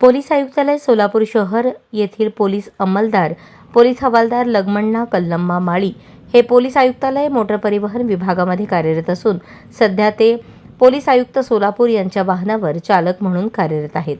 Police आयुक्तालय सोलापूर शहर येथील पोलीस अंमलदार पोलीस हवालदार लग्मण्णा कल्लम्मा माळी हे पोलीस आयुक्तालय मोटर परिवहन विभागामध्ये कार्यरत असून सध्या ते पोलीस आयुक्त सोलापूर यांच्या वाहनावर चालक म्हणून कार्यरत आहेत.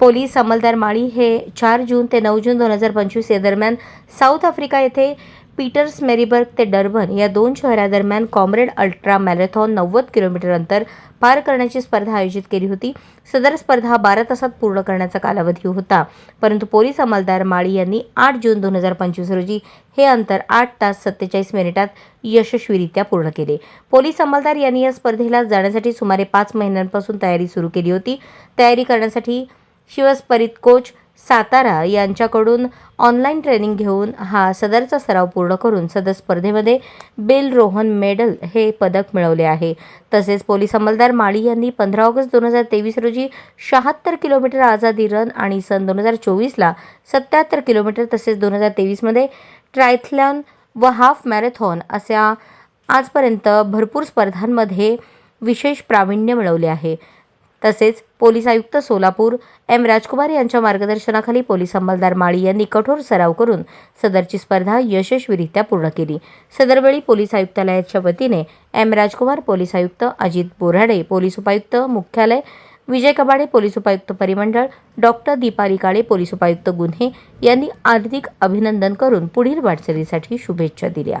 पोलीस अंमलदार माळी हे चार जून ते नऊ जून दोन हजार पंचवीस या दरम्यान साऊथ आफ्रिका येथे पीटर्स मेरीबर्ग ते डर्बन या दोन शहरादरम्यान कॉम्रेड अल्ट्रा मॅरेथॉन नव्वद किलोमीटर अंतर पार करण्याची स्पर्धा आयोजित केली होती. सदर स्पर्धा बारा तासात पूर्ण करण्याचा कालावधी होता. परंतु पोलीस अंमलदार माळी यांनी आठ जून दोन हजार पंचवीस रोजी हे अंतर आठ तास सत्तेचाळीस मिनिटात यशस्वीरित्या पूर्ण केले. पोलीस अंमलदार यांनी या स्पर्धेला जाण्यासाठी सुमारे पाच महिन्यांपासून तयारी सुरू केली होती. तयारी करण्यासाठी शिवस्परित कोच सातारा यांच्याकडून ऑनलाईन ट्रेनिंग घेऊन हा सदरचा सराव पूर्ण करून सदर स्पर्धेमध्ये बिल रोहन मेडल हे पदक मिळवले आहे. तसेच पोलीस अंमलदार माळी यांनी पंधरा ऑगस्ट दोन हजार तेवीस रोजी शहात्तर किलोमीटर आझादी रन आणि सन दोन हजार चोवीसला सत्याहत्तर किलोमीटर तसेच दोन हजार तेवीसमध्ये ट्रायथलॉन व हाफ मॅरेथॉन अशा आजपर्यंत भरपूर स्पर्धांमध्ये विशेष प्रावीण्य मिळवले आहे. तसेच पोलीस आयुक्त सोलापूर एम. राजकुमार यांच्या मार्गदर्शनाखाली पोलीस अंमलदार माळी यांनी कठोर सराव करून सदरची स्पर्धा यशस्वीरित्या पूर्ण केली. सदरवेळी पोलीस आयुक्तालयाच्या वतीने एम. राजकुमार पोलीस आयुक्त अजित बोराडे पोलीस उपायुक्त मुख्यालय विजय कबाडे पोलीस उपायुक्त परिमंडळ डॉक्टर दीपाली काळे पोलीस उपायुक्त गुन्हे यांनी हार्दिक अभिनंदन करून पुढील वाटचालीसाठी शुभेच्छा दिल्या.